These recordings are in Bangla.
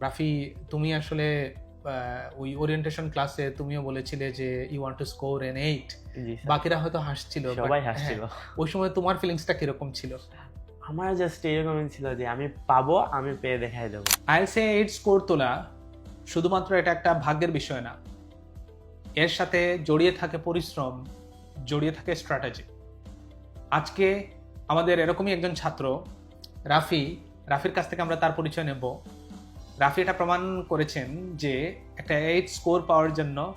রাফি তুমি আসলে ওই ওরিয়েন্টেশন ক্লাসে তুমিও বলেছিলে যে you want to score an eight বাকিরা হয়তো হাসছিল সবাই হ্যাঁ, হাসছিল। ওই সময় তোমার ফিলিংসটা কীরকম ছিল? আমার জাস্ট এরকমই ছিল যে আমি পাবো আমি পেয়ে দেখাই দেবো। আইএলসে এইট স্কোর তোলা শুধুমাত্র এটা একটা ভাগ্যের বিষয় না। এর সাথে জড়িয়ে থাকে পরিশ্রম জড়িয়ে থাকে স্ট্র্যাটেজি আজকে আমাদের এরকমই একজন ছাত্র রাফি রাফির কাছ থেকে আমরা তার পরিচয় নেব। রাফি এটা প্রমাণ করেছেন যে একটা এইট স্কোর পাওয়ার জন্য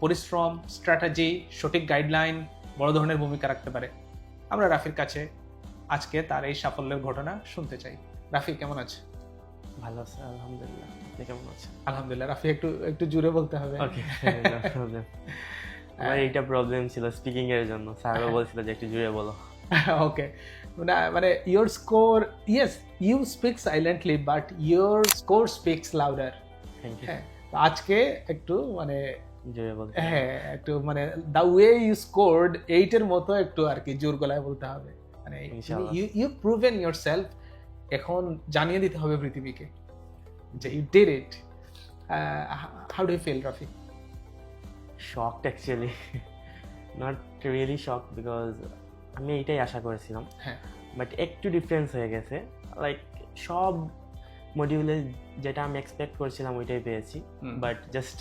পরিশ্রম স্ট্র্যাটেজি সঠিক গাইডলাইন বড় ধরনের ভূমিকা রাখতে পারে। আমরা রাফির কাছে আজকে তার এই সাফল্যের ঘটনা শুনতে চাই। রাফি কেমন আছে? ভালো আছে আলহামদুলিল্লাহ। আপনি কেমন আছেন? আলহামদুলিল্লাহ। রাফি একটু একটু জুড়ে বলতে হবে। ওকে আমার এইটা প্রবলেম ছিল স্পিকিং এর জন্য। স্যারও বলছিল যে একটু জুড়ে বলো। ওকে না মানে your score yes you speak silently but your score speaks louder হ্যাঁ আজকে একটু মানে হ্যাঁ একটু মানে দ্য ওয়ে ইউ স্কোরড এইটের মতো একটু আর কি জোর গলায় বলতে হবে। মানে। You you proven yourself এখন জানিয়ে দিতে হবে পৃথিবীকে যে you did it how do feel Rafi shocked actually not really shock because আমি এইটাই আশা করেছিলাম। হ্যাঁ। বাট একটু ডিফারেন্স হয়ে গেছে। লাইক সব মডিউলে যেটা আমি এক্সপেক্ট করছিলাম ওইটাই পেয়েছি। বাট জাস্ট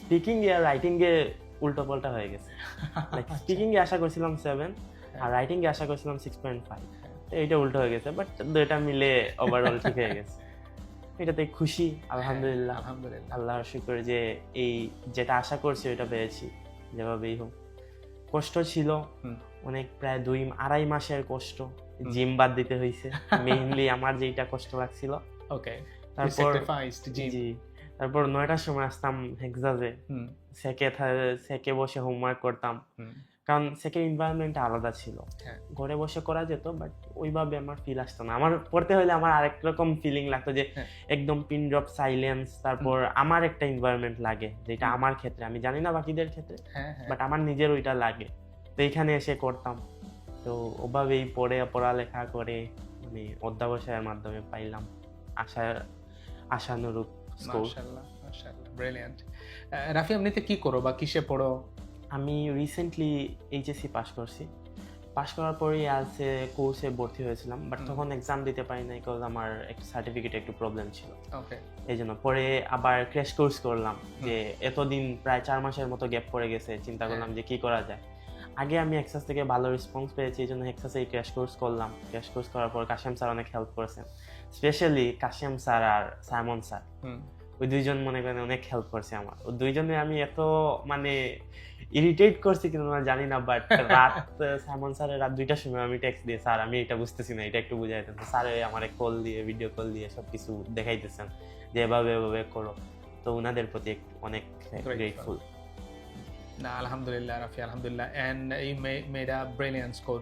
স্পিকিং এ আর রাইটিং এ উল্টো পাল্টা হয়ে গেছে। লাইক আচ্ছা। স্পিকিং এ আশা করছিলাম সেভেন আর রাইটিং এ আশা করছিলাম সিক্স পয়েন্ট ফাইভ এইটা উল্টো হয়ে গেছে বাট দুইটা মিলে ওভারঅল ঠিক হয়ে গেছে। এটাতে খুশি আলহামদুলিল্লাহ। আলহামদুলিল্লাহ। আল্লাহর শুক্র যে এই যেটা আশা করছি ওইটা পেয়েছি যেভাবেই হোক। কষ্ট ছিল। অনেক প্রায় দুই আড়াই মাসের কষ্ট। জিম বাদ দিতে হয়েছে মেইনলি আমার যেটা কষ্ট লাগছিল। ওকে তারপর জি। তারপর নয়টার সময় আসতাম হেক্সাজে। সেকে সেকে বসে হোমওয়ার্ক করতাম। কারণ সেকের এনভায়রনমেন্ট আলাদা ছিল। হ্যাঁ। ঘরে বসে করা যেত বাট ওইভাবে আমার ফিল আসতো না। আমার পড়তে হলে আমার আরেক রকম ফিলিং লাগতো যে হ্যাঁ। একদম পিন ড্রপ সাইলেন্স তারপর আমার একটা এনভায়রনমেন্ট লাগে যেটা আমার ক্ষেত্রে। আমি জানি না বাকিদের ক্ষেত্রে হ্যাঁ হ্যাঁ। বাট আমার নিজের ওইটা লাগে। তো এখানে এসে করতাম। তো ওভাবেই পড়ে পড়ালেখা করে মানে অধ্যাবসায়ের মাধ্যমে পাইলাম। আশা আশানুরূপ স্কোর ব্রিলিয়ান্ট রাফি এমনিতে কি করো বা কিসে পড়ো? আমি রিসেন্টলি এইচএসসি পাস করছি। পাস করার পরেই আজকে কোর্সে ভর্তি হয়েছিলাম বাট তখন এক্সাম দিতে পারি নাই বিকজ আমার একটা সার্টিফিকেটে একটু প্রবলেম ছিল। এই জন্য পরে আবার ক্র্যাশ কোর্স করলাম যে এতদিন প্রায় চার মাসের মতো গ্যাপ পড়ে গেছে চিন্তা করলাম যে কি করা যায়। আগে আমি এক্সাস থেকে ভালো রেসপন্স পেয়েছি এই জন্য এক্সাসে ক্র্যাশ কোর্স করলাম। ক্র্যাশ কোর্স করার পর কাশিম স্যার অনেক হেল্প করেছেন স্পেশালি কাশিম স্যার আর সাইমন স্যার ওই দুইজন মনে করেন অনেক হেল্প করছে আমার। ওই দুইজনে আমি এত মানে ইরিটেট করছি কিন্তু আমি জানি না বাট রাত সাইমন স্যারের রাত দুইটার সময় আমি টেক্সট দিয়ে স্যার আমি এটা বুঝতেছি না এটা একটু বুঝাই দেন স্যার আমার কল দিয়ে ভিডিও কল দিয়ে সব কিছু দেখাইতেছেন যে এভাবে এভাবে করো। তো ওনাদের প্রতি অনেক গ্রেটফুল আলহামদুলিল্লাহ রাফি আলহামদুলিল্লাহ। অ্যান্ড এই মেড আ ব্রিলিয়ান্ট স্কোর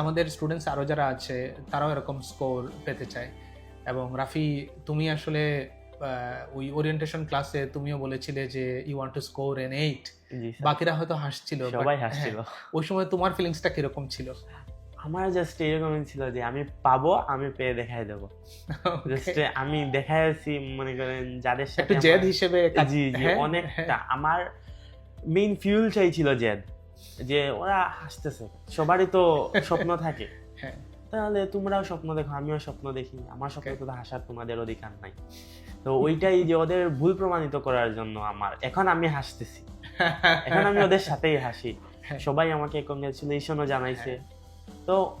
আমাদের স্টুডেন্টস আরও যারা আছে তারাও এরকম স্কোর পেতে চায়। এবং রাফি তুমি আসলে ওই ওরিয়েন্টেশন ক্লাসে তুমিও বলেছিলে যে you want to score an eight বাকিরা হয়তো হাসছিল সবাই হ্যাঁ, হাসছিল। ওই সময় তোমার ফিলিংসটা কীরকম ছিল? আমার জাস্ট এরকমই ছিল যে আমি পাবো আমি পেয়ে দেখাই দেবো। জাস্ট আমি দেখাই আছি মনে করেন যাদের সাথে জেদ হিসেবে জি জি হ্যাঁ, অনেকটা। আমার মেইন ফিউল চাইছিল জেদ যে ওরা হাসতেছে সবারই তো স্বপ্ন থাকে। হ্যাঁ। তাহলে তোমরাও স্বপ্ন দেখো আমিও স্বপ্ন দেখি আমার স্বপ্ন তো হাসার তোমাদের অধিকার নাই। তো ওইটাই যে ওদের ভুল প্রমাণিত করার জন্য আমার এখন আমি হাসতেছি। এখন আমি ওদের সাথেই হাসি। হ্যাঁ। সবাই আমাকে কংগ্রেচুলেশনও জানাইছে। তো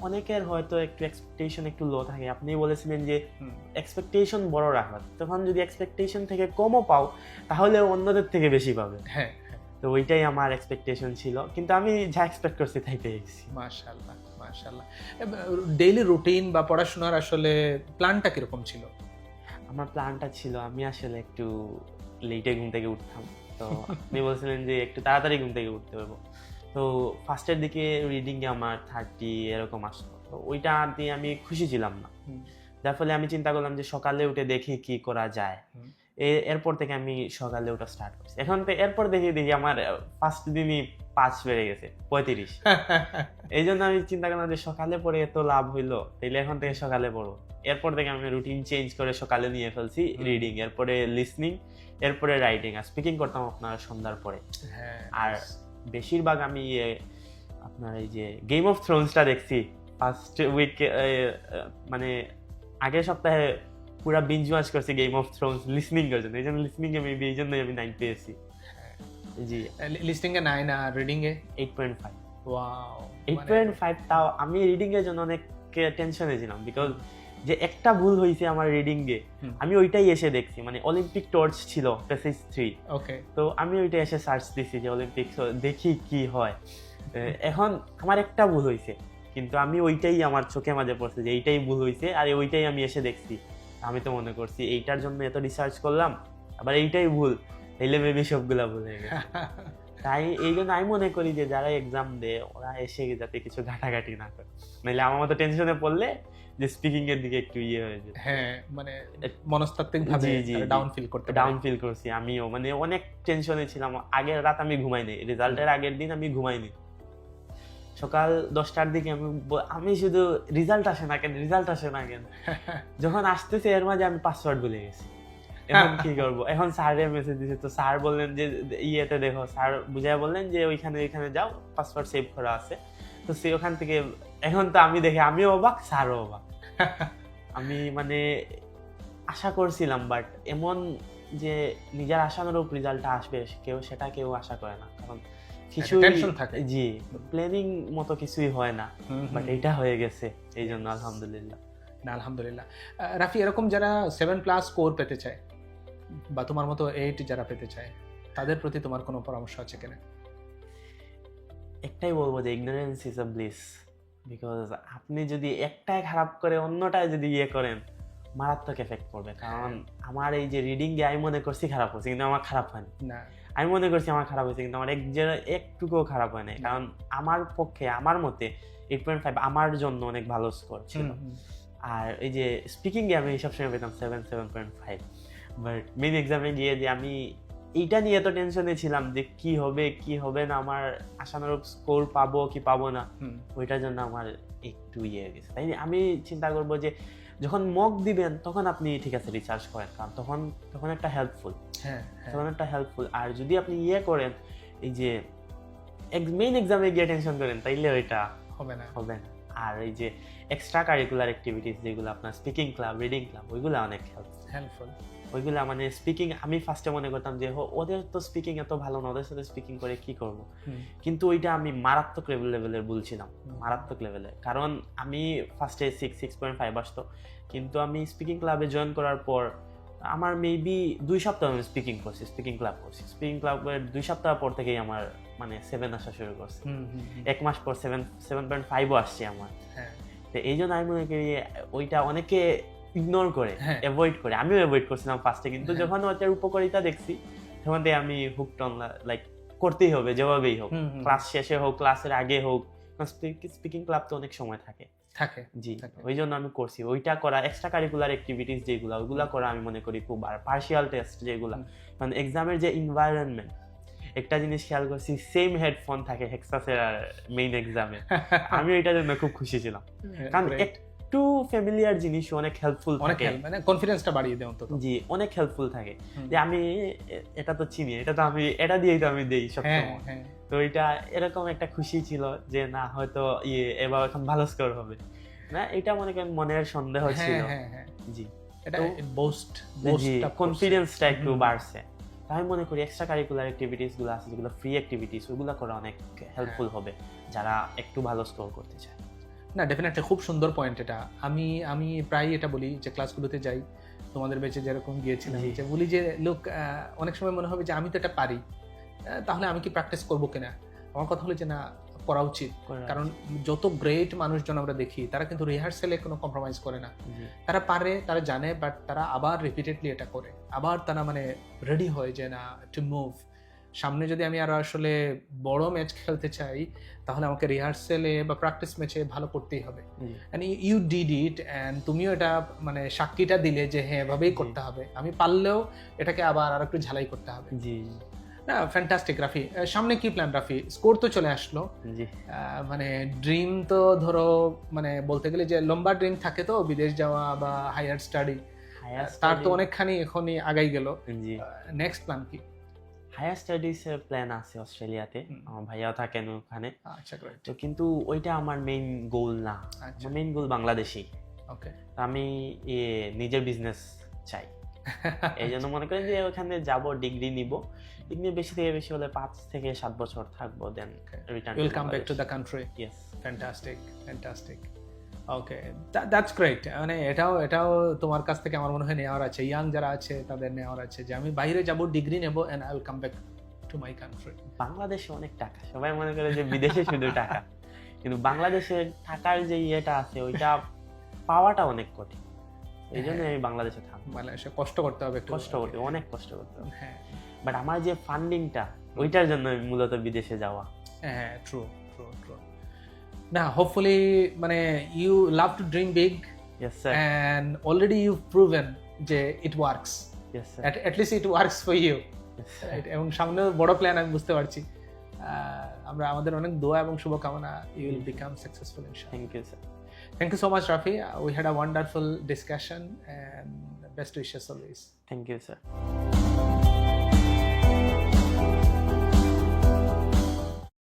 অনেকের হয়তো একটু এক্সপেকটেশন একটু লো থাকে। আপনি বলেছিলেন যে এক্সপেকটেশন বড় রাখা তখন যদি এক্সপেকটেশন থেকে কমও পাও তাহলে অন্যদের থেকে বেশি পাবে। হ্যাঁ। তো ওইটাই আমার এক্সপেকটেশন ছিল। কিন্তু আমি যা এক্সপেক্ট করছি তাই পেয়ে গেছি মাশাআল্লাহ। মাশাআল্লাহ ডেইলি রুটিন বা পড়াশোনার আসলে প্ল্যানটা কীরকম ছিল? আমার প্ল্যানটা ছিল আমি আসলে একটু লেটে ঘুম থেকে উঠতাম। তো আপনি বলছিলেন যে একটু তাড়াতাড়ি ঘুম থেকে উঠতে পারব। তো ফার্স্টের দিকে রিডিংয়ে আমার থার্টি এরকম আসতো। তো ওইটা দিয়ে আমি খুশি ছিলাম না। যার ফলে আমি চিন্তা করলাম যে সকালে উঠে দেখি কি করা যায়। এরপর থেকে আমি সকালে ওটা স্টার্ট করছি। এখন তো এরপর দেখি দেখি আমার ফার্স্ট দিনই পাঁচ বেড়ে গেছে পঁয়ত্রিশ। এই জন্য আমি চিন্তা করলাম যে সকালে পড়ে এত লাভ হইল তাইলে এখন থেকে সকালে পড়ব এরপর থেকে আমি রুটিন চেঞ্জ করে সকালে নিয়ে ফেলছি রিডিং এরপরে লিসনিং এরপরে রাইটিং আর স্পিকিং করতাম আপনার সন্ধ্যার পরে। হ্যাঁ আর বেশিরভাগ আমি ইয়ে, আপনার এই যে গেম অফ থ্রোনসটা দেখছি ফার্স্ট উইক মানে আগের সপ্তাহে পুরা বিঞ্জ ওয়াচ করছি গেম অফ থ্রোনস লিসনিং করার জন্য এই জন্য লিসনিং এ মেবি এই জন্যই আমি নাইন পেয়েছি জি। লিস্টিং এ নাইন আর রিডিং এ? Eight point five wow eight point five তাও আমি রিডিং এর জন্য অনেক টেনশনে ছিলাম। বিকজ যে একটা ভুল হয়েছে আমার রিডিং এ আমি ওইটাই এসে দেখছি। মানে অলিম্পিক টর্চ ছিল পেসেজ থ্রি ওকে তো আমি ওইটা এসে সার্চ দিছি যে অলিম্পিক দেখি কি হয়। এখন আমার একটা ভুল হয়েছে। কিন্তু আমি ওইটাই আমার চোখে মাঝে পড়ছে যে এইটাই ভুল হয়েছে আর ওইটাই আমি এসে দেখছি। আমি তো মনে করছি এইটার জন্য এত রিসার্চ করলাম আবার এইটাই ভুল তাইলে মেবি সবগুলা ভুল হয়ে গেছে। তাই এই জন্য আমি মনে করি যে যারা এক্সাম দেয় ওরা এসে যাতে কিছু ঘাটাঘাটি না করে। নাহলে আমার মতো টেনশনে পড়লে যে স্পিকিং এর দিকে একটু ইয়ে হয়ে যায় হ্যাঁ মানে মনস্তাত্ত্বিক ভাবে। ডাউন ফিল করতে ডাউন ফিল করছি আমিও। মানে অনেক টেনশনে ছিলাম। আগের রাত আমি ঘুমাইনি। রেজাল্টের আগের দিন আমি ঘুমাইনি। সকাল দশটার দিকে আমি আমি শুধু রেজাল্ট আসে না কেন রেজাল্ট আসে না কেন? যখন আসতেছে এর মাঝে আমি পাসওয়ার্ড ভুলে গেছি। এখন কি করব? এখন স্যারের মেসেজ দিছে তো স্যার বললেন যে ইয়েতে দেখো স্যার বুঝাই বললেন যে ওইখানে ওইখানে যাও পাসওয়ার্ড সেভ করা আছে। তো সে ওখান থেকে এখন তো আমি দেখে আমিও অবাক স্যারও অবাক। আমি মানে আশা করছিলাম বাট এমন যে নিজের আশানুরূপ রেজাল্টটা আসবে কেউ সেটা কেউ আশা করে না। কারণ কিছু থাকে। জি প্ল্যানিং মতো কিছুই হয় না বাট। এইটা হয়ে গেছে এই জন্য আলহামদুলিল্লাহ। না আলহামদুলিল্লাহ। রাফি এরকম যারা সেভেন প্লাস স্কোর পেতে চায় বা তোমার মতো এইট যারা পেতে চায় তাদের প্রতি তোমার কোনো পরামর্শ আছে কিনা? একটাই বলব যে ignorance is a bliss because আপনি যদি একটাই খারাপ করে অন্যটায় যদি ইয়ে করেন মারাত্মক এফেক্ট পড়বে। কারণ আমার এই যে রিডিং আমি মনে করছি খারাপ হয়েছে কিন্তু আমার খারাপ হয়নি না। আমি মনে করছি আমার খারাপ হয়েছে কিন্তু আমার এক একটুকুও খারাপ হয় নাই। কারণ আমার পক্ষে আমার মতে এইট পয়েন্ট ফাইভ আমার জন্য অনেক ভালো স্কোর ছিল। আর এই যে স্পিকিং এ আমি সবসময় পেতাম seven seven point five but main এক্সামে গিয়ে যে আমি এইটা নিয়ে এত টেনশনে ছিলাম যে কি হবে কি হবে না আমার আশানুরূপ স্কোর পাবো কি পাবো না ওইটার জন্য আমার একটু ইয়ে হয়ে গেছে। তাই আমি চিন্তা করব যে যখন মক দিবেন তখন আপনি ঠিক আছে রিচার্জ করেন কারণ তখন তখন একটা হেল্পফুল হ্যাঁ হ্যাঁ। তখন একটা হেল্পফুল আর যদি আপনি ইয়ে করেন এই যে মেইন এক্সামে গিয়ে টেনশন করেন তাইলে ওইটা হবে না। হবে না। আর এই যে এক্সট্রা কারিকুলার অ্যাক্টিভিটিস যেগুলো আপনার স্পিকিং ক্লাব রিডিং ক্লাব ওইগুলো অনেক হেল্প হেল্পফুল ওইগুলা মানে স্পিকিং আমি ফার্স্টে মনে করতাম যে ওদের তো স্পিকিং এত ভালো না ওদের সাথে স্পিকিং করে কি করব? কিন্তু ওইটা আমি মারাত্মক লেভেল লেভেলের বলছিলাম মারাত্মক লেভেলে কারণ আমি ফার্স্টে সিক্স সিক্স পয়েন্ট ফাইভ আসতো কিন্তু আমি স্পিকিং ক্লাবে জয়েন করার পর আমার মেবি দুই সপ্তাহ আমি স্পিকিং করছি স্পিকিং ক্লাব করছি। স্পিকিং ক্লাবের দুই সপ্তাহ পর থেকেই আমার মানে সেভেন আসা শুরু করছে। এক মাস পর সেভেন সেভেন পয়েন্ট ফাইভও আসছে আমার। হ্যাঁ। তো এই জন্য আমি মনে করি ওইটা অনেকে ইগনোর করে। অ্যাভয়েড করে আমিও অ্যাভয়েড করছিলাম ফার্স্টে কিন্তু হ্যাঁ। যখন ওটার উপকারিতা দেখছি তখন থেকে আমি হুকড অন লাইক করতেই হবে যেভাবেই হোক। ক্লাস শেষে হোক ক্লাসের আগে হোক স্পিকিং ক্লাব তো অনেক সময় থাকে থাকে জি ওই জন্য আমি করছি ওইটা করা এক্সট্রা কারিকুলার অ্যাক্টিভিটিস যেগুলো ওইগুলা করা আমি মনে করি খুব আর পার্শিয়াল টেস্ট যেগুলো। মানে এক্সামের যে এনভায়রনমেন্ট একটা জিনিস খেয়াল করছি সেম হেডফোন থাকে হেক্সাসের মেইন এক্সামে আমি ওইটার জন্য খুব খুশি ছিলাম কারণ. একটু ফ্যামিলিয়ার জিনিস অনেক হেল্পফুল অনেক থাকে। মানে কনফিডেন্সটা বাড়িয়ে দেয় অন্তত। জি অনেক হেল্পফুল থাকে। যে আমি এটা তো চিনি এটা তো আমি এটা দিয়েই তো আমি দেই হ্যাঁ সবসময় হ্যাঁ। তো এটা এরকম একটা খুশি ছিল যে না হয়তো ইয়ে এবার এখন ভালো স্কোর হবে। না এটা মনে করেন মনের সন্দেহ ছিল। হ্যাঁ হ্যাঁ। হ্যাঁ জি এটা বোস্ট কনফিডেন্সটা একটু বাড়ছে। তাই আমি মনে করি এক্সট্রা কারিকুলার অ্যাক্টিভিটিসগুলো আছে যেগুলো ফ্রি অ্যাক্টিভিটিস ওগুলো করা অনেক হেল্পফুল হবে যারা একটু ভালো স্কোর করতে চায়। না ডেফিনেটলি খুব সুন্দর পয়েন্ট এটা। আমি আমি প্রায় এটা বলি যে ক্লাসগুলোতে যাই তোমাদের বেঁচে যেরকম গিয়েছিলাম যে বলি যে লোক অনেক সময় মনে হবে যে আমি তো এটা পারি। তাহলে আমি কি প্র্যাকটিস করব কিনা? আমার কথা হলো যে না করা উচিত। কারণ যত গ্রেট মানুষজন আমরা দেখি তারা কিন্তু রিহার্সেলে কোনো কম্প্রোমাইজ করে না। তারা পারে তারা জানে বাট তারা আবার রিপিটেডলি এটা করে। আবার তারা মানে রেডি হয় যে না টু মুভ সামনে যদি আমি আরও আসলে বড় ম্যাচ খেলতে চাই তাহলে আমাকে রিহার্সেলে বা প্র্যাকটিস ম্যাচে ভালো করতেই হবে। জি, ইউ ডিড ইট অ্যান্ড তুমিও এটা মানে সাক্ষীটা দিলে যে হ্যাঁ এভাবেই করতে হবে। আমি পারলেও এটাকে আবার আর একটু ঝালাই করতে হবে। জি না ফ্যান্টাস্টিক রাফি। সামনে কি প্ল্যান রাফি? স্কোর তো চলে আসলো। মানে ড্রিম তো ধরো মানে বলতে গেলে যে লম্বা ড্রিম থাকে তো বিদেশ যাওয়া বা হায়ার স্টাডি তার তো অনেকখানি এখনই আগাই গেল। নেক্সট প্ল্যান কি? হায়ার স্টাডিজ এর প্ল্যান আছে অস্ট্রেলিয়াতে। আমার ভাইয়াও থাকেন ওখানে। আচ্ছা তো কিন্তু ওইটা আমার মেইন গোল না। মেইন গোল বাংলাদেশি ওকে আমি নিজের বিজনেস চাই। এই জন্য মনে করি যে ওখানে যাব ডিগ্রি নিব। ডিগ্রি বেশি থেকে বেশি হলে পাঁচ থেকে সাত বছর থাকব then return will come back to the country yes fantastic fantastic okay that's great মানে এটাও এটাও তোমার কাছ থেকে আমার মনে হয় নেওয়ার আছে। ইয়াং যারা আছে তাদের নেওয়ার আছে যে আমি বাইরে যাব ডিগ্রি নেব and I will come back to my country বাংলাদেশে অনেক টাকা। সবাই মনে করে যে বিদেশে শুধু টাকা। কিন্তু বাংলাদেশে টাকার যে ইয়েটা আছে ওইটা পাওয়াটা অনেক কঠিন। এই জন্য আমি বাংলাদেশে থাকব। মানে সে কষ্ট করতে হবে কষ্ট করতে অনেক কষ্ট করতে হবে। হ্যাঁ। বাট আমার যে ফান্ডিংটা ওইটার জন্য মূলত বিদেশে যাওয়া। হ্যাঁ ট্রু না হোপফুলি মানে you love to dream big yes sir and already you proven যে it works sir at least it works for you Right, এবং সামনেও বড় প্ল্যান আমি বুঝতে পারছি। আমরা আমাদের অনেক দোয়া এবং শুভকামনা ইউ উইল বিকাম সাকসেসফুল ইনশাআল্লাহ thank you sir thank you so much Rafi we had a wonderful discussion and best wishes always thank you sir